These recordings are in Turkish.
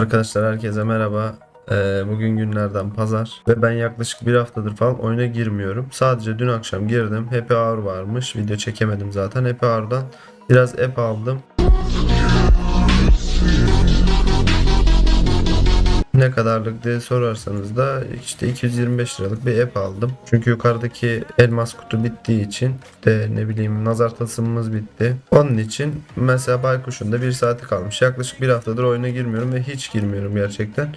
Arkadaşlar herkese merhaba. Ee, bugün günlerden pazar ve ben yaklaşık bir haftadır falan oyuna girmiyorum. Sadece dün akşam girdim. Happy Hour varmış. Video çekemedim zaten. Happy Hour'dan biraz app aldım. Ne kadarlık diye sorarsanız da işte 225 liralık bir app aldım. Çünkü yukarıdaki elmas kutu bittiği için de ne bileyim nazar tasımımız bitti. Onun için mesela Baykuş'un da bir saati kalmış. Yaklaşık bir haftadır oyuna girmiyorum ve hiç girmiyorum gerçekten.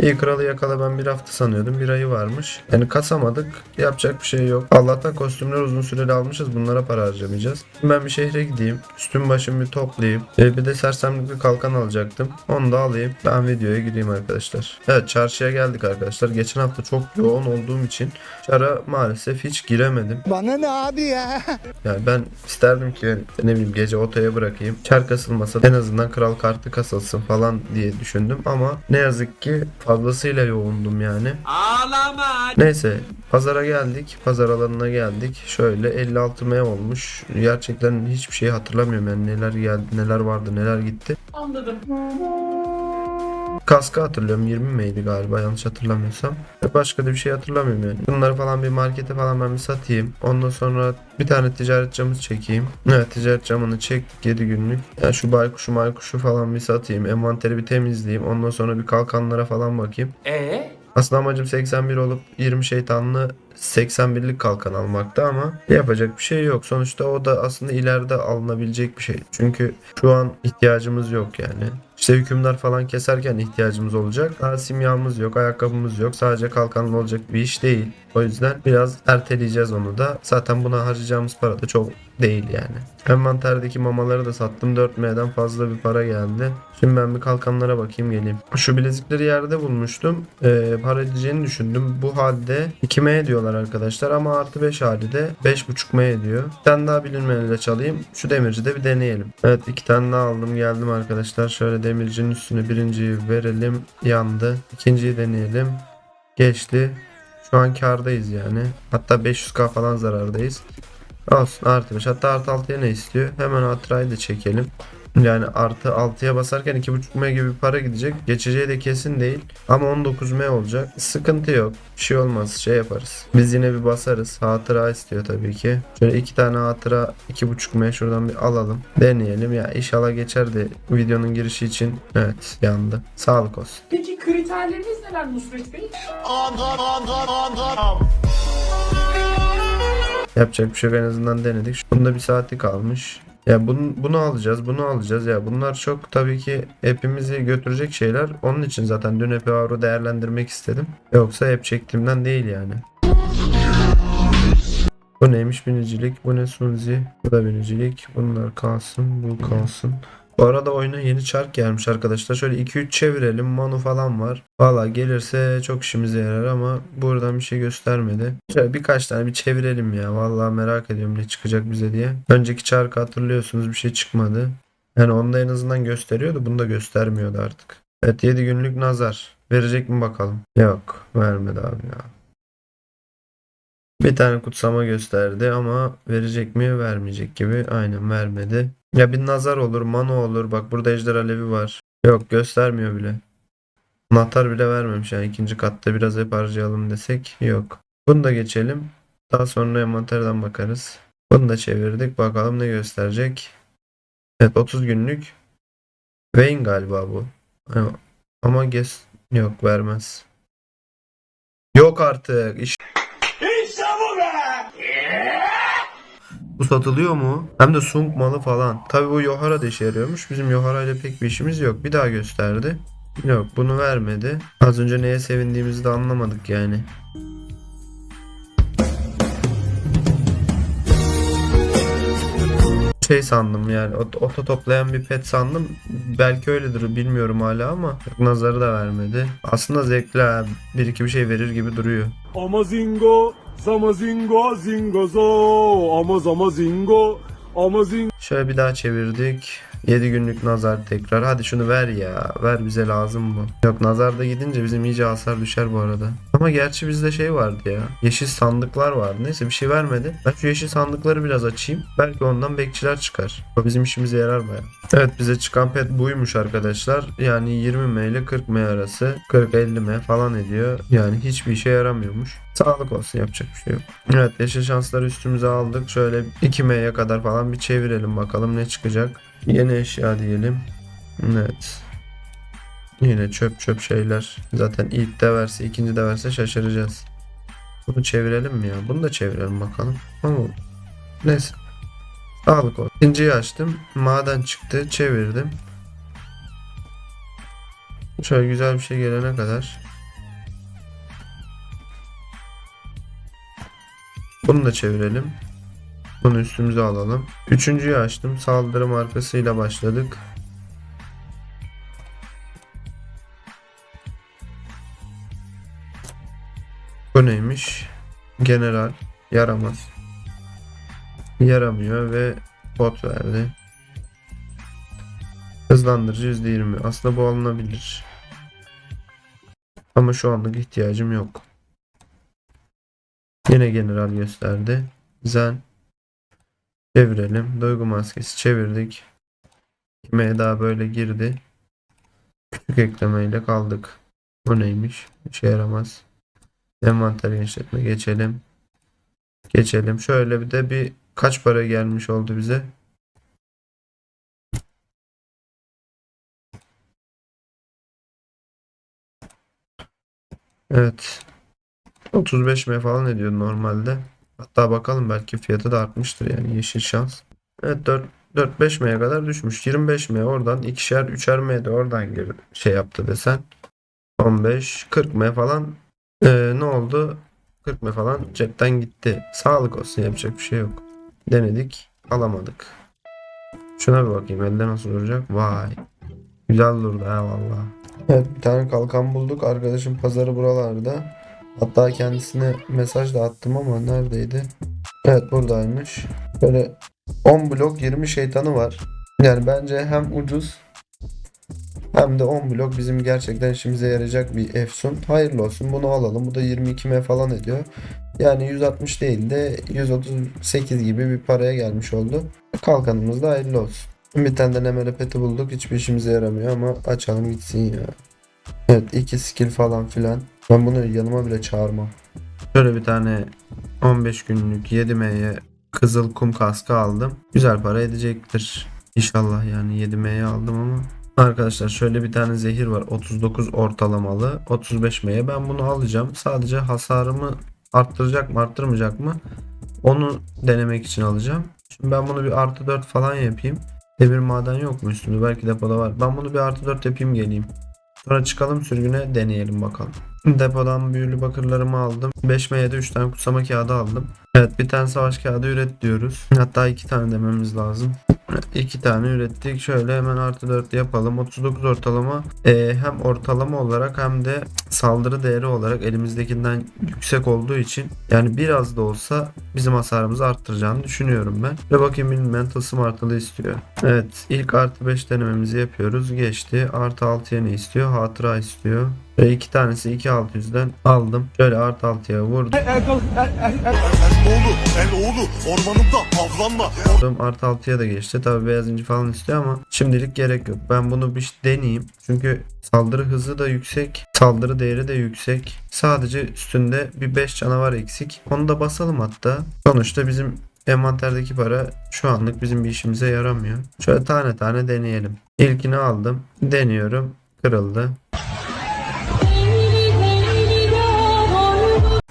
İyi kralı yakala ben bir hafta sanıyordum. Bir ayı varmış. Yani kasamadık. Yapacak bir şey yok. Allah'tan kostümler uzun süreli almışız. Bunlara para harcamayacağız. Ben bir şehre gideyim. Üstüm başımı bir toplayayım. Ee, bir de sersemlik bir kalkan alacaktım. Onu da alayım. Ben videoya gireyim arkadaşlar. Evet çarşıya geldik arkadaşlar. Geçen hafta çok yoğun olduğum için çara maalesef hiç giremedim. Bana ne abi ya? Yani ben isterdim ki ne bileyim gece otoya bırakayım. Çar kasılmasa en azından kral kartı kasılsın falan diye düşündüm ama ne yazık ki fazlasıyla yoğundum yani. Ağlama. Neyse pazara geldik. Pazar alanına geldik. Şöyle 56 M olmuş. Gerçekten hiçbir şey hatırlamıyorum yani neler geldi, neler vardı, neler gitti. Anladım. Kaskı hatırlıyorum 20 miydi galiba yanlış hatırlamıyorsam. Başka da bir şey hatırlamıyorum yani. Bunları falan bir markete falan ben bir satayım. Ondan sonra bir tane ticaret camı çekeyim. Evet ticaret camını çektik 7 günlük. Yani şu baykuşu maykuşu falan bir satayım. Envanteri bir temizleyeyim. Ondan sonra bir kalkanlara falan bakayım. Ee? Aslında amacım 81 olup 20 şeytanlı 81'lik kalkan almakta ama yapacak bir şey yok. Sonuçta o da aslında ileride alınabilecek bir şey. Çünkü şu an ihtiyacımız yok yani. İşte hükümdar falan keserken ihtiyacımız olacak. Daha simyamız yok, ayakkabımız yok. Sadece kalkanlı olacak bir iş değil. O yüzden biraz erteleyeceğiz onu da. Zaten buna harcayacağımız para da çok değil yani. Envanterdeki mamaları da sattım. 4M'den fazla bir para geldi. Şimdi ben bir kalkanlara bakayım geleyim. Şu bilezikleri yerde bulmuştum. Ee, para edeceğini düşündüm. Bu halde 2M diyorlar arkadaşlar ama artı 5 hali de 5.5M ediyor. Bir tane daha bilinmeyenle çalayım. Şu demirci de bir deneyelim. Evet iki tane daha aldım geldim arkadaşlar. Şöyle demircinin üstüne birinciyi verelim. Yandı. İkinciyi deneyelim. Geçti. Şu an kardayız yani. Hatta 500k falan zarardayız. Olsun artı 5. Hatta artı 6'ya ne istiyor? Hemen hatırayı da çekelim. Yani artı 6'ya basarken 2.5M gibi bir para gidecek. Geçeceği de kesin değil. Ama 19M olacak. Sıkıntı yok. Bir şey olmaz. Şey yaparız. Biz yine bir basarız. Hatıra istiyor tabii ki. Şöyle iki tane hatıra 2.5M şuradan bir alalım. Deneyelim. Ya inşallah geçer de videonun girişi için. Evet yandı. Sağlık olsun. Peki kriterleriniz neler Nusret Bey? Yapacak bir şey yok en azından denedik. Bunda bir saati kalmış. Ya bunu, bunu alacağız, bunu alacağız. Ya bunlar çok tabii ki hepimizi götürecek şeyler. Onun için zaten dün Happy Hour'u değerlendirmek istedim. Yoksa hep çektiğimden değil yani. Bu neymiş binicilik, bu ne sunzi, bu da binicilik. Bunlar kalsın, bu kalsın. Bu arada oyuna yeni çark gelmiş arkadaşlar. Şöyle 2-3 çevirelim. Manu falan var. Valla gelirse çok işimize yarar ama buradan bir şey göstermedi. Şöyle birkaç tane bir çevirelim ya. Valla merak ediyorum ne çıkacak bize diye. Önceki çarkı hatırlıyorsunuz bir şey çıkmadı. Yani onda en azından gösteriyordu. Bunu da göstermiyordu artık. Evet 7 günlük nazar. Verecek mi bakalım? Yok vermedi abi ya. Bir tane kutsama gösterdi ama verecek mi vermeyecek gibi. Aynen vermedi. Ya bir nazar olur, mano olur. Bak burada ejder alevi var. Yok göstermiyor bile. Anahtar bile vermemiş yani ikinci katta biraz hep harcayalım desek yok. Bunu da geçelim. Daha sonra envanterden bakarız. Bunu da çevirdik. Bakalım ne gösterecek. Evet 30 günlük. Vayne galiba bu. Ama- ges yok vermez. Yok artık. İş Bu satılıyor mu? Hem de sunk malı falan. Tabi bu Yohara da işe yarıyormuş. Bizim Yohara ile pek bir işimiz yok. Bir daha gösterdi. Yok bunu vermedi. Az önce neye sevindiğimizi de anlamadık yani. Şey sandım yani ot- oto toplayan bir pet sandım. Belki öyledir bilmiyorum hala ama nazarı da vermedi. Aslında zevkli ha. Bir iki bir şey verir gibi duruyor. Amazingo, zamazingo, zingo zo, ama zamazingo, amazing. Şöyle bir daha çevirdik. 7 günlük nazar tekrar. Hadi şunu ver ya. Ver bize lazım bu. Yok nazarda gidince bizim iyice hasar düşer bu arada. Ama gerçi bizde şey vardı ya. Yeşil sandıklar vardı. Neyse bir şey vermedi. Ben şu yeşil sandıkları biraz açayım. Belki ondan bekçiler çıkar. O bizim işimize yarar baya. Evet bize çıkan pet buymuş arkadaşlar. Yani 20M ile 40M arası. 40-50M falan ediyor. Yani hiçbir işe yaramıyormuş. Sağlık olsun yapacak bir şey yok. Evet yeşil şansları üstümüze aldık. Şöyle 2M'ye kadar falan bir çevirelim bakalım ne çıkacak. Yeni eşya diyelim. Evet. Yine çöp çöp şeyler. Zaten ilk de verse ikinci de verse şaşıracağız. Bunu çevirelim mi ya? Bunu da çevirelim bakalım. Ama neyse. Sağlık olsun. İkinciyi açtım. Maden çıktı. Çevirdim. Şöyle güzel bir şey gelene kadar. Bunu da çevirelim. Bunu üstümüze alalım. Üçüncüyü açtım. Saldırı markasıyla başladık. Bu neymiş? General. Yaramaz. Yaramıyor ve bot verdi. Hızlandırıcı %20. Aslında bu alınabilir. Ama şu anlık ihtiyacım yok. Yine general gösterdi. Zen. Çevirelim. Duygu maskesi çevirdik. Kime daha böyle girdi. Küçük eklemeyle kaldık. Bu neymiş? İşe yaramaz. Envanter genişletme geçelim. Geçelim. Şöyle bir de bir kaç para gelmiş oldu bize? Evet. 35 M falan ediyor normalde. Hatta bakalım belki fiyatı da artmıştır yani yeşil şans. Evet 4 4-5 M'ye kadar düşmüş. 25 M oradan ikişer 3'er M de oradan gir şey yaptı desen. 15 40 M falan Ee, ne oldu? 40 M falan cepten gitti. Sağlık olsun yapacak bir şey yok. Denedik alamadık. Şuna bir bakayım elde nasıl duracak? Vay. Güzel durdu ha valla. Evet bir tane kalkan bulduk. Arkadaşım pazarı buralarda. Hatta kendisine mesaj da attım ama neredeydi? Evet buradaymış. Böyle 10 blok 20 şeytanı var. Yani bence hem ucuz hem de 10 blok bizim gerçekten işimize yarayacak bir efsun. Hayırlı olsun bunu alalım. Bu da 22 M falan ediyor. Yani 160 değil de 138 gibi bir paraya gelmiş oldu. Kalkanımız da hayırlı olsun. Bir tane de nemere peti bulduk. Hiçbir işimize yaramıyor ama açalım gitsin ya. Evet iki skill falan filan. Ben bunu yanıma bile çağırmam. Şöyle bir tane 15 günlük 7M'ye kızıl kum kaskı aldım. Güzel para edecektir. İnşallah yani 7M'ye aldım ama. Arkadaşlar şöyle bir tane zehir var. 39 ortalamalı. 35 M'ye ben bunu alacağım. Sadece hasarımı arttıracak mı arttırmayacak mı? Onu denemek için alacağım. Şimdi ben bunu bir artı 4 falan yapayım. Demir maden yok mu üstümde? Belki depoda var. Ben bunu bir artı 4 yapayım geleyim. Sonra çıkalım sürgüne deneyelim bakalım. Depodan büyülü bakırlarımı aldım. 5 M'ye 3 tane kutsama kağıdı aldım. Evet bir tane savaş kağıdı üret diyoruz. Hatta 2 tane dememiz lazım. 2 tane ürettik. Şöyle hemen artı 4 yapalım. 39 ortalama. Ee, hem ortalama olarak hem de saldırı değeri olarak elimizdekinden yüksek olduğu için yani biraz da olsa bizim hasarımızı arttıracağını düşünüyorum ben. Ve bakayım bir mental smart'lı istiyor. Evet ilk artı 5 denememizi yapıyoruz. Geçti. Artı 6'ya ne istiyor? Hatıra istiyor. Ve iki tanesi 2600'den aldım. Şöyle artı 6'ya vurdum. Oğlu, el oğlu, ormanımda avlanma. Vurdum. Artı 6'ya da geçti. Tabi beyaz inci falan istiyor ama şimdilik gerek yok. Ben bunu bir deneyeyim. Çünkü saldırı hızı da yüksek. Saldırı değeri de yüksek. Sadece üstünde bir 5 canavar eksik. Onu da basalım hatta. Sonuçta bizim envanterdeki para şu anlık bizim bir işimize yaramıyor. Şöyle tane tane deneyelim. İlkini aldım. Deniyorum. Kırıldı.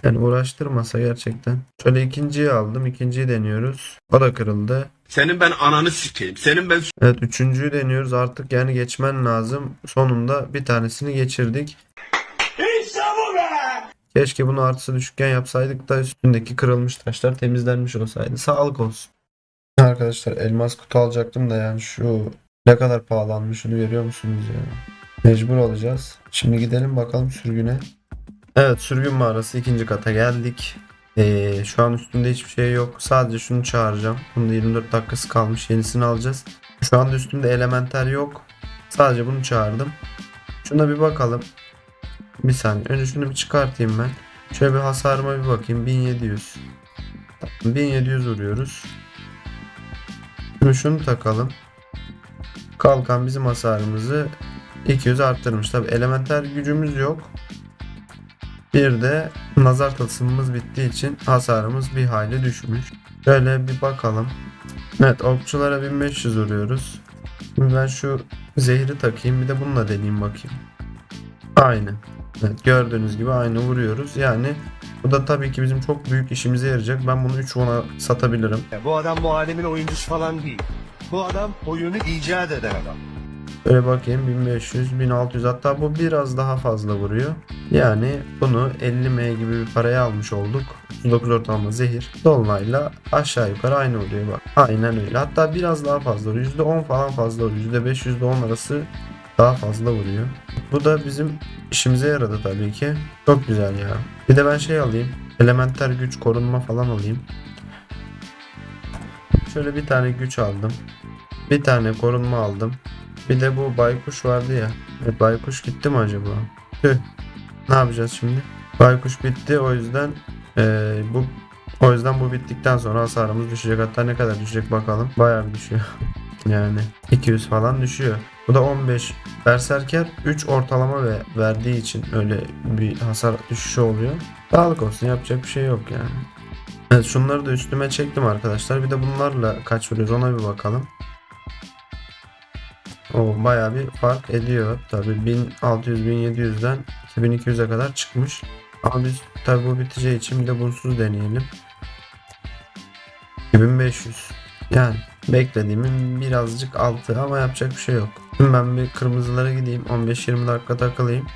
Yani uğraştırmasa gerçekten. Şöyle ikinciyi aldım. ikinciyi deniyoruz. O da kırıldı. Senin ben ananı sikeyim. Senin ben Evet üçüncüyü deniyoruz. Artık yani geçmen lazım. Sonunda bir tanesini geçirdik. İşte bu be! Keşke bunu artısı düşükken yapsaydık da üstündeki kırılmış taşlar temizlenmiş olsaydı. Sağlık olsun. Arkadaşlar elmas kutu alacaktım da yani şu ne kadar pahalanmış şunu görüyor musunuz ya? Mecbur olacağız. Şimdi gidelim bakalım sürgüne. Evet sürgün mağarası ikinci kata geldik. Ee, şu an üstünde hiçbir şey yok. Sadece şunu çağıracağım. Bunda 24 dakikası kalmış. Yenisini alacağız. Şu anda üstümde elementer yok. Sadece bunu çağırdım. Şuna bir bakalım. Bir saniye. Önce şunu bir çıkartayım ben. Şöyle bir hasarıma bir bakayım. 1700. Tamam, 1700 vuruyoruz. Şimdi şunu takalım. Kalkan bizim hasarımızı 200 arttırmış. Tabi elementer gücümüz yok. Bir de nazar tılsımımız bittiği için hasarımız bir hayli düşmüş. Şöyle bir bakalım. Evet okçulara 1500 vuruyoruz. Ben şu zehri takayım bir de bununla deneyeyim bakayım. Aynı. Evet gördüğünüz gibi aynı vuruyoruz. Yani bu da tabii ki bizim çok büyük işimize yarayacak. Ben bunu 3 won'a satabilirim. Bu adam bu alemin oyuncusu falan değil. Bu adam oyunu icat eden adam. Şöyle bakayım 1500, 1600 hatta bu biraz daha fazla vuruyor. Yani bunu 50M gibi bir paraya almış olduk. 39 ortalama zehir. Dolunayla aşağı yukarı aynı vuruyor bak. Aynen öyle. Hatta biraz daha fazla vuruyor. %10 falan fazla vuruyor. %5, %10 arası daha fazla vuruyor. Bu da bizim işimize yaradı tabii ki. Çok güzel ya. Bir de ben şey alayım. Elementer güç korunma falan alayım. Şöyle bir tane güç aldım. Bir tane korunma aldım. Bir de bu baykuş vardı ya. E, baykuş gitti mi acaba? Tüh. Ne yapacağız şimdi? Baykuş bitti o yüzden e, bu o yüzden bu bittikten sonra hasarımız düşecek. Hatta ne kadar düşecek bakalım. Bayağı bir düşüyor. yani 200 falan düşüyor. Bu da 15. Berserker 3 ortalama ve verdiği için öyle bir hasar düşüşü oluyor. Sağlık olsun yapacak bir şey yok yani. Evet şunları da üstüme çektim arkadaşlar. Bir de bunlarla kaç vuruyoruz ona bir bakalım. O bayağı bir fark ediyor. Tabi 1600-1700'den 2200'e kadar çıkmış. Ama biz tabi bu biteceği için bir de bunsuz deneyelim. 2500. Yani beklediğimin birazcık altı ama yapacak bir şey yok. Şimdi ben bir kırmızılara gideyim 15-20 dakika takılayım.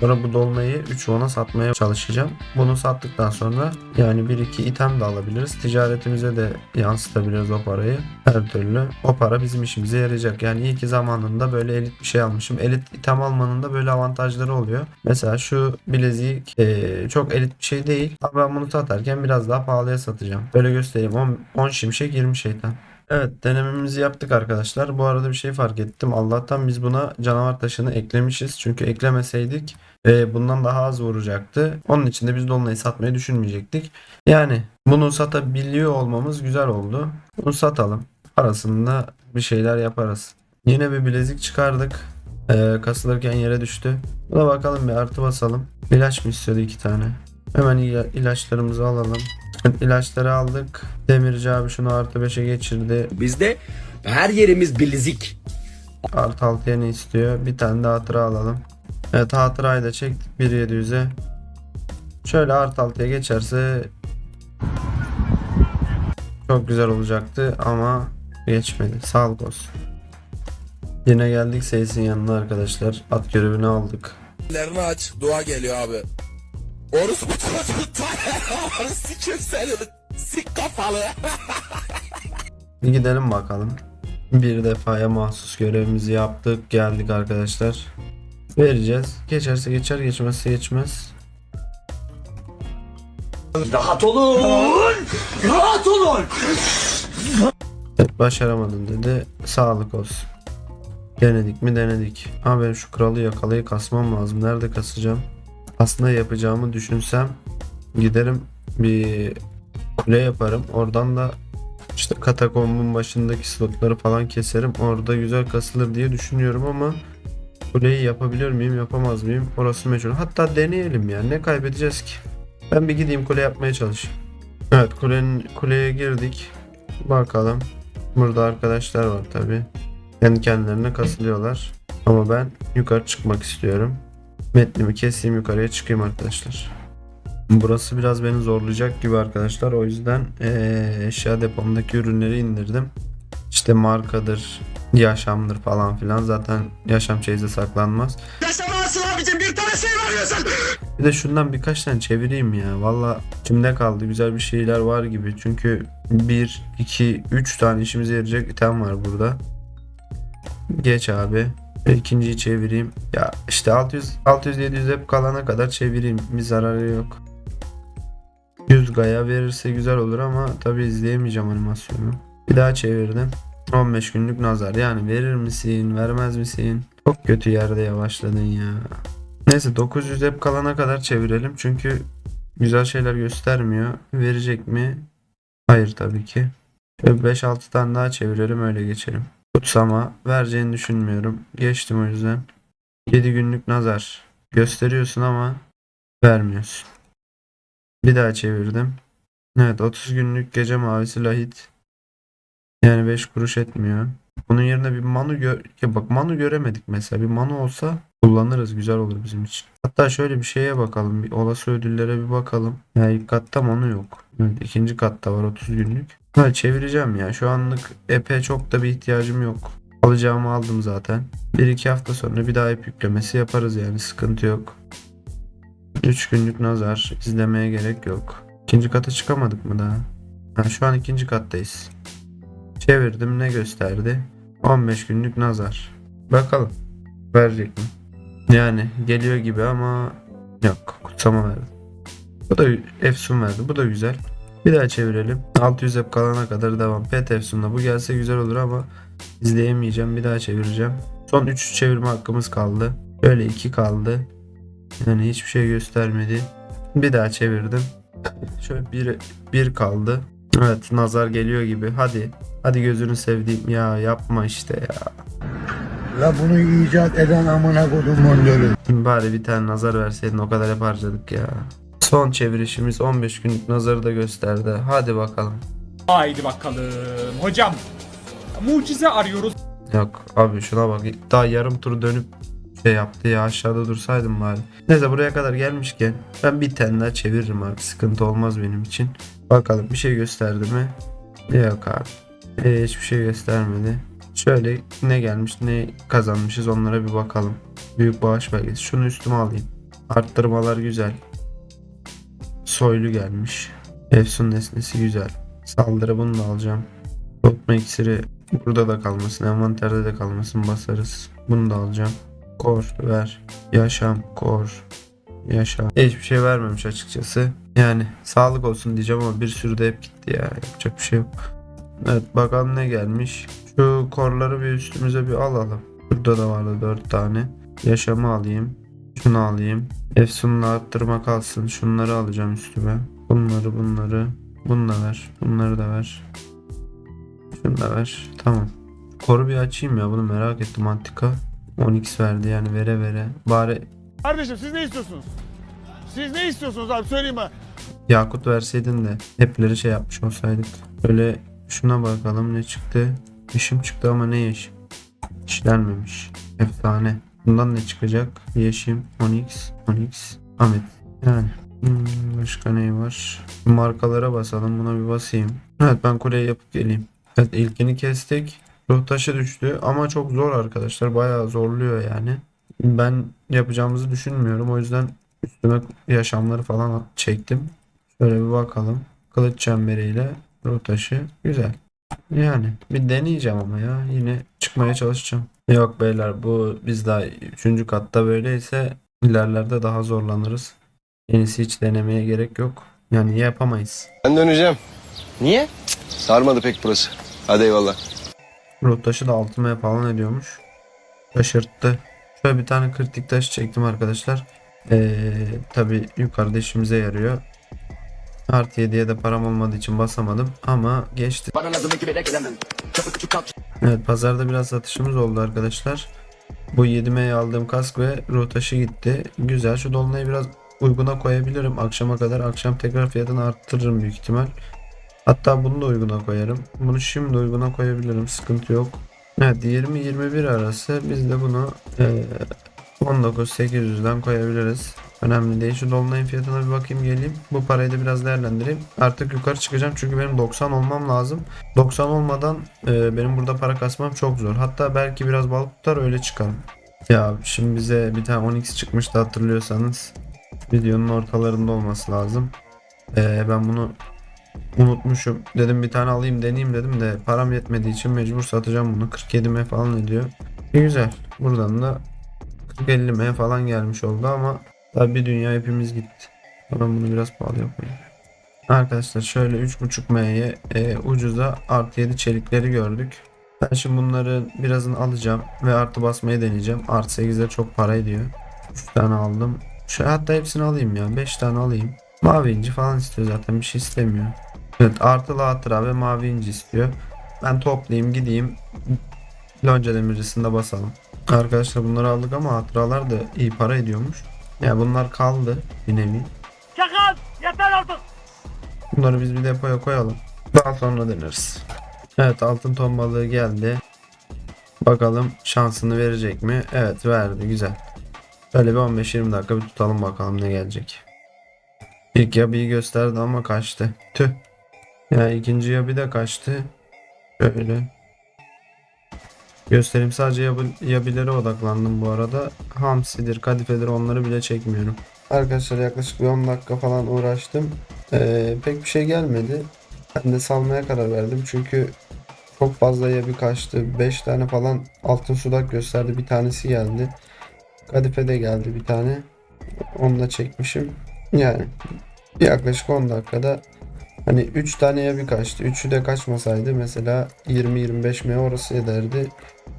Sonra bu dolmayı 3 won'a satmaya çalışacağım. Bunu sattıktan sonra yani 1-2 item de alabiliriz. Ticaretimize de yansıtabiliriz o parayı. Her türlü o para bizim işimize yarayacak. Yani iyi ki zamanında böyle elit bir şey almışım. Elit item almanın da böyle avantajları oluyor. Mesela şu bilezik eee, çok elit bir şey değil. Ama ben bunu satarken biraz daha pahalıya satacağım. Böyle göstereyim 10, 10 şimşek 20 şeytan. Evet denememizi yaptık arkadaşlar. Bu arada bir şey fark ettim. Allah'tan biz buna canavar taşını eklemişiz. Çünkü eklemeseydik e, bundan daha az vuracaktı. Onun için de biz dolunayı satmayı düşünmeyecektik. Yani bunu satabiliyor olmamız güzel oldu. Bunu satalım. Parasında bir şeyler yaparız. Yine bir bilezik çıkardık. E, kasılırken yere düştü. Buna bakalım bir artı basalım. İlaç mı istiyordu iki tane? Hemen ila- ilaçlarımızı alalım. İlaçları aldık. Demirci abi şunu artı 5'e geçirdi. Bizde her yerimiz bilezik. Artı 6'ya ne istiyor? Bir tane de hatıra alalım. Evet hatırayı da çektik 1700'e. Şöyle artı 6'ya geçerse çok güzel olacaktı ama geçmedi. Sağlık olsun. Yine geldik Seyis'in yanına arkadaşlar. At görevini aldık. Ellerini aç. Dua geliyor abi. Oruç mu çocuğu? Oruç sikim seni. Sik kafalı. Bir gidelim bakalım. Bir defaya mahsus görevimizi yaptık. Geldik arkadaşlar. Vereceğiz. Geçerse geçer, geçmezse geçmez. Rahat olun. Rahat olun. Evet, başaramadım dedi. Sağlık olsun. Denedik mi denedik. Ama ben şu kralı yakalayıp kasmam lazım. Nerede kasacağım? Aslında yapacağımı düşünsem giderim bir kule yaparım. Oradan da işte katakombun başındaki slotları falan keserim. Orada güzel kasılır diye düşünüyorum ama kuleyi yapabilir miyim yapamaz mıyım? Orası meçhul. Hatta deneyelim ya. Ne kaybedeceğiz ki? Ben bir gideyim kule yapmaya çalışayım. Evet kulenin, kuleye girdik. Bakalım. Burada arkadaşlar var tabi. Kendi kendilerine kasılıyorlar. Ama ben yukarı çıkmak istiyorum. Metnimi keseyim yukarıya çıkayım arkadaşlar. Burası biraz beni zorlayacak gibi arkadaşlar. O yüzden eşya depomdaki ürünleri indirdim. İşte markadır, yaşamdır falan filan. Zaten yaşam çeyizi saklanmaz. Yaşamazsın abicim bir tane şey veriyorsun. Bir de şundan birkaç tane çevireyim ya. Valla içimde kaldı. Güzel bir şeyler var gibi. Çünkü 1, 2, 3 tane işimize yarayacak item var burada. Geç abi. İkinciyi çevireyim. Ya işte 600 600 700 hep kalana kadar çevireyim. Bir zararı yok. 100 gaya verirse güzel olur ama tabi izleyemeyeceğim animasyonu. Bir daha çevirdim. 15 günlük nazar. Yani verir misin, vermez misin? Çok kötü yerde yavaşladın ya. Neyse 900 hep kalana kadar çevirelim. Çünkü güzel şeyler göstermiyor. Verecek mi? Hayır tabii ki. Şöyle 5-6 tane daha çevirelim öyle geçelim. Kutsama vereceğini düşünmüyorum. Geçtim o yüzden. 7 günlük nazar. Gösteriyorsun ama vermiyorsun. Bir daha çevirdim. Evet 30 günlük gece mavisi lahit. Yani 5 kuruş etmiyor. Bunun yerine bir manu gö ya bak manu göremedik mesela. Bir manu olsa kullanırız güzel olur bizim için. Hatta şöyle bir şeye bakalım. Bir olası ödüllere bir bakalım. Ya ilk katta manu yok. Evet ikinci katta var 30 günlük. Ha çevireceğim ya. Şu anlık epey çok da bir ihtiyacım yok. Alacağımı aldım zaten. 1-2 hafta sonra bir daha ep yüklemesi yaparız yani sıkıntı yok. 3 günlük nazar izlemeye gerek yok. İkinci kata çıkamadık mı daha? Ha, şu an ikinci kattayız. Çevirdim ne gösterdi? 15 günlük nazar. Bakalım. Verecek mi? Yani geliyor gibi ama yok. Kutsama verdi. Bu da Efsun verdi. Bu da güzel. Bir daha çevirelim. 600 hep kalana kadar devam. Pet Efsun'la bu gelse güzel olur ama izleyemeyeceğim. Bir daha çevireceğim. Son 3 çevirme hakkımız kaldı. Böyle 2 kaldı. Yani hiçbir şey göstermedi. Bir daha çevirdim. Şöyle bir, bir kaldı. Evet nazar geliyor gibi. Hadi. Hadi gözünü sevdiğim. Ya yapma işte ya. La bunu icat eden amına kodum mondölü. Bari bir tane nazar verseydin o kadar hep harcadık ya. Son çevirişimiz 15 günlük nazarı da gösterdi. Hadi bakalım. Haydi bakalım. Hocam mucize arıyoruz. Yok abi şuna bak. Daha yarım tur dönüp şey yaptı ya aşağıda dursaydım bari. Neyse buraya kadar gelmişken ben bir tane daha çeviririm abi. Sıkıntı olmaz benim için. Bakalım bir şey gösterdi mi? Yok abi. Ee, hiçbir şey göstermedi. Şöyle ne gelmiş ne kazanmışız onlara bir bakalım. Büyük bağış belgesi. Şunu üstüme alayım. Arttırmalar güzel. Soylu gelmiş. Efsun nesnesi güzel. Saldırı bunu da alacağım. Soğutma iksiri burada da kalmasın. Envanterde de kalmasın basarız. Bunu da alacağım. Kor ver. Yaşam kor. Yaşam. Hiçbir şey vermemiş açıkçası. Yani sağlık olsun diyeceğim ama bir sürü de hep gitti ya. Yapacak bir şey yok. Evet bakalım ne gelmiş. Şu korları bir üstümüze bir alalım. Burada da vardı 4 tane. Yaşamı alayım. Şunu alayım. Efsun'la arttırma kalsın. Şunları alacağım üstüme. Bunları bunları. Bunu da ver. Bunları da ver. Şunu da ver. Tamam. Koru bir açayım ya bunu merak ettim Antika. 10x verdi yani vere vere. Bari Kardeşim siz ne istiyorsunuz? Siz ne istiyorsunuz abi söyleyin bana. Yakut verseydin de hepleri şey yapmış olsaydık. Böyle şuna bakalım ne çıktı. Yeşim çıktı ama ne yeşim? İşlenmemiş. Efsane. Bundan ne çıkacak? Yeşim, Onyx, Onyx, Ahmet. Yani. Hmm, başka ne var? Markalara basalım. Buna bir basayım. Evet ben kuleyi yapıp geleyim. Evet ilkini kestik. Ruh taşı düştü ama çok zor arkadaşlar. Bayağı zorluyor yani. Ben yapacağımızı düşünmüyorum. O yüzden üstüme yaşamları falan çektim. Şöyle bir bakalım. Kılıç çemberiyle ruh taşı. Güzel. Yani bir deneyeceğim ama ya. Yine çıkmaya çalışacağım. Yok beyler bu biz daha 3. katta böyleyse ilerlerde daha zorlanırız. Yenisi hiç denemeye gerek yok. Yani yapamayız. Ben döneceğim. Niye? Sarmadı pek burası. Hadi eyvallah. Ruh taşı da altıma falan ediyormuş. Şaşırttı. Şöyle bir tane kritik taş çektim arkadaşlar. Ee, Tabi yukarıda işimize yarıyor. Artı 7'ye de param olmadığı için basamadım ama geçti. Bana lazım gibi de gelemem. Çok küçük kalk. Evet pazarda biraz satışımız oldu arkadaşlar. Bu 7M'ye aldığım kask ve ruh taşı gitti. Güzel şu dolunayı biraz uyguna koyabilirim akşama kadar. Akşam tekrar fiyatını arttırırım büyük ihtimal. Hatta bunu da uyguna koyarım. Bunu şimdi uyguna koyabilirim sıkıntı yok. Evet 20-21 arası biz de bunu eee 19.800'den koyabiliriz. Önemli değil. Şu dolunayın fiyatına bir bakayım geleyim. Bu parayı da biraz değerlendireyim. Artık yukarı çıkacağım çünkü benim 90 olmam lazım. 90 olmadan e, benim burada para kasmam çok zor. Hatta belki biraz balık tutar öyle çıkalım. Ya şimdi bize bir tane 10x çıkmıştı hatırlıyorsanız. Videonun ortalarında olması lazım. E, ben bunu unutmuşum. Dedim bir tane alayım deneyeyim dedim de param yetmediği için mecbur satacağım bunu. 47 M falan ediyor. E, güzel. Buradan da 40-50 M falan gelmiş oldu ama tabi bir dünya hepimiz gitti. Ben bunu biraz pahalı yapmayayım. Arkadaşlar şöyle 3.5 M'ye e, ucuza artı 7 çelikleri gördük. Ben şimdi bunların birazını alacağım ve artı basmayı deneyeceğim. Artı 8'de çok para ediyor. 3 tane aldım. Şu hatta hepsini alayım ya. 5 tane alayım. Mavi inci falan istiyor zaten bir şey istemiyor. Evet artılı hatıra ve mavi inci istiyor. Ben toplayayım gideyim. Lonca demircisinde basalım. Arkadaşlar bunları aldık ama hatıralar da iyi para ediyormuş. Ya bunlar kaldı bir nevi. Çakal yeter artık. Bunları biz bir depoya koyalım. Daha sonra deneriz. Evet altın ton balığı geldi. Bakalım şansını verecek mi? Evet verdi güzel. Böyle bir 15-20 dakika bir tutalım bakalım ne gelecek. İlk yabiyi gösterdi ama kaçtı. Tüh. Ya ikinci yabi de kaçtı. Şöyle. Göstereyim sadece yabi, yabilere odaklandım bu arada. Hamsidir, kadifedir onları bile çekmiyorum. Arkadaşlar yaklaşık bir 10 dakika falan uğraştım. Ee, pek bir şey gelmedi. Ben de salmaya karar verdim çünkü çok fazla yabi kaçtı. 5 tane falan altın sudak gösterdi. Bir tanesi geldi. Kadife de geldi bir tane. Onu da çekmişim. Yani yaklaşık 10 dakikada hani 3 tane yabi kaçtı. 3'ü de kaçmasaydı mesela 20-25 M orası ederdi.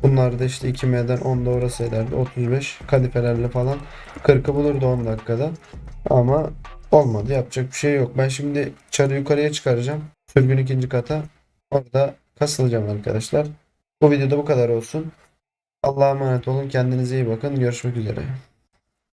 Bunlar da işte 2 M'den 10 da orası ederdi. 35 kadifelerle falan 40'ı bulurdu 10 dakikada. Ama olmadı. Yapacak bir şey yok. Ben şimdi çarı yukarıya çıkaracağım. Sürgün ikinci kata. Orada kasılacağım arkadaşlar. Bu videoda bu kadar olsun. Allah'a emanet olun. Kendinize iyi bakın. Görüşmek üzere.